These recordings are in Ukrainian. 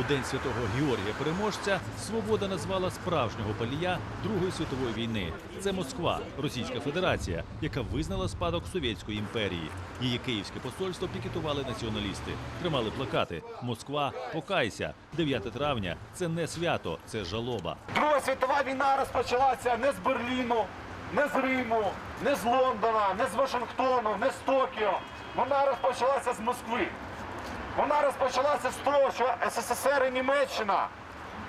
У день святого Георгія Переможця свобода назвала справжнього палія Другої світової війни. Це Москва, Російська Федерація, яка визнала спадок Совєтської імперії. Її київське посольство пікетували націоналісти, тримали плакати Москва, покайся. 9 травня це не свято, це жалоба. Друга світова війна розпочалася не з Берліну, не з Риму, не з Лондона, не з Вашингтону, не з Токіо. Вона розпочалася з Москви. Вона розпочалася з того, що СССР і Німеччина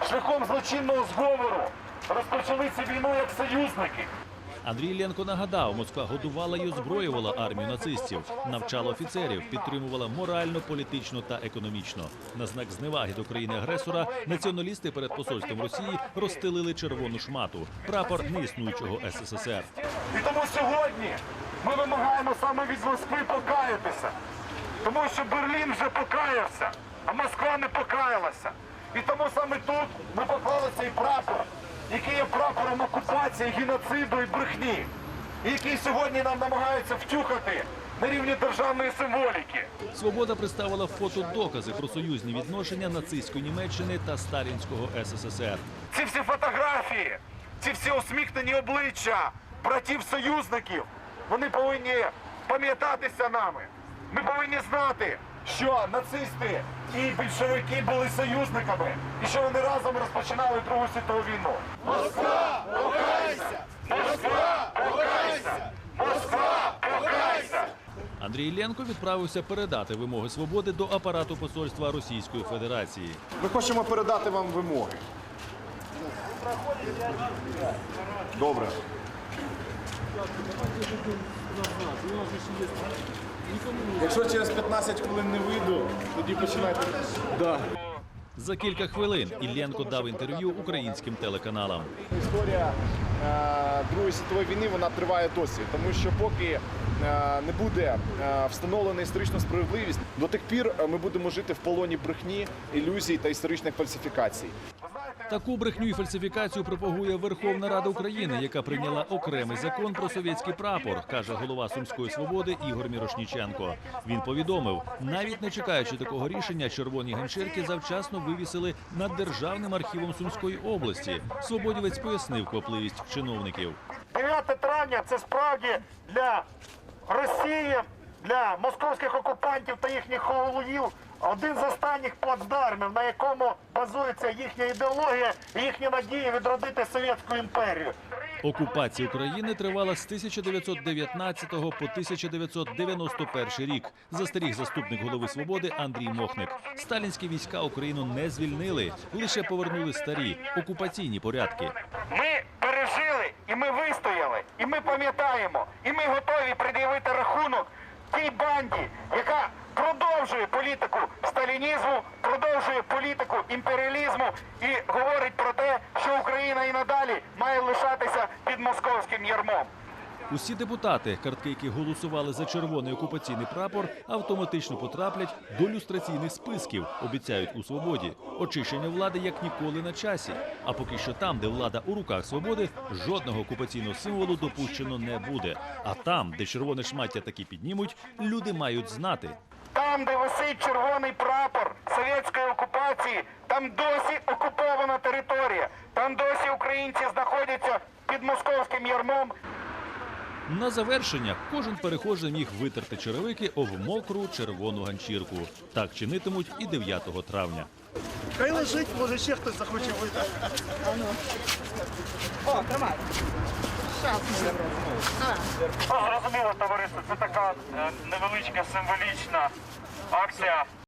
шляхом злочинного зговору розпочали цю війну як союзники. Андрій Ленко нагадав, Москва годувала і озброювала армію нацистів, навчала офіцерів, підтримувала морально, політично та економічно. На знак зневаги до країни-агресора націоналісти перед посольством Росії розстелили червону шмату, прапор неіснуючого СССР. І тому сьогодні ми вимагаємо саме від Москви покаятися. Тому що Берлін вже покаявся, а Москва не покаялася. І тому саме тут ми поклали цей прапор, який є прапором окупації, геноциду і брехні, і який сьогодні нам намагаються втюхати на рівні державної символіки. Свобода представила фотодокази про союзні відношення нацистської Німеччини та сталінського СССР. Ці всі фотографії, ці всі усміхнені обличчя братів-союзників, вони повинні пам'ятатися нами. Ми повинні знати, що нацисти і більшовики були союзниками і що вони разом розпочинали Другу світову війну. Москва, покайся! Москва, покайся! Москва, покайся! Андрій Ленко відправився передати вимоги свободи до апарату посольства Російської Федерації. Ми хочемо передати вам вимоги. Добре. Якщо через 15 хвилин не вийду, тоді починайте. Да. За кілька хвилин Іллєнко дав інтерв'ю українським телеканалам. Історія е, Другої світової війни вона триває досі, тому що поки е, не буде е, встановлена історична справедливість, до тих пір е, ми будемо жити в полоні брехні, ілюзій та історичних фальсифікацій. Таку брехню і фальсифікацію пропагує Верховна Рада України, яка прийняла окремий закон про совєтський прапор, каже голова Сумської свободи Ігор Мірошніченко. Він повідомив, навіть не чекаючи такого рішення, червоні ганчірки завчасно вивісили над державним архівом Сумської області. Свободівець пояснив квапливість чиновників. 9 травня це справді для Росії, для московських окупантів та їхніх головів один з останніх плацдармів, на якому базується їхня ідеологія і їхні надії відродити Совєтську імперію. Окупація України тривала з 1919 по 1991 рік. Застеріг заступник голови свободи Андрій Мохник. Сталінські війська Україну не звільнили, лише повернули старі окупаційні порядки. Ми пережили і ми вистояли, і ми пам'ятаємо, і ми готові пред'явити рахунок тій банді, яка продовжує політику сталінізму, продовжує політику імперіалізму і говорить про те, що Україна і надалі має лишатися під московським ярмом. Усі депутати, картки, які голосували за червоний окупаційний прапор, автоматично потраплять до люстраційних списків. Обіцяють у свободі. Очищення влади як ніколи на часі. А поки що там, де влада у руках свободи, жодного окупаційного символу допущено не буде. А там, де червоне шмаття таки піднімуть, люди мають знати. Там, де висить червоний прапор совєтської окупації, там досі окупована територія. Там досі українці знаходяться під московським ярмом. На завершення кожен перехожий міг витерти черевики об мокру червону ганчірку. Так чинитимуть і 9 травня. Хай лежить, може ще хтось захоче вийти. Ну, зрозуміло, товариство, це така е, невеличка символічна Ochs her.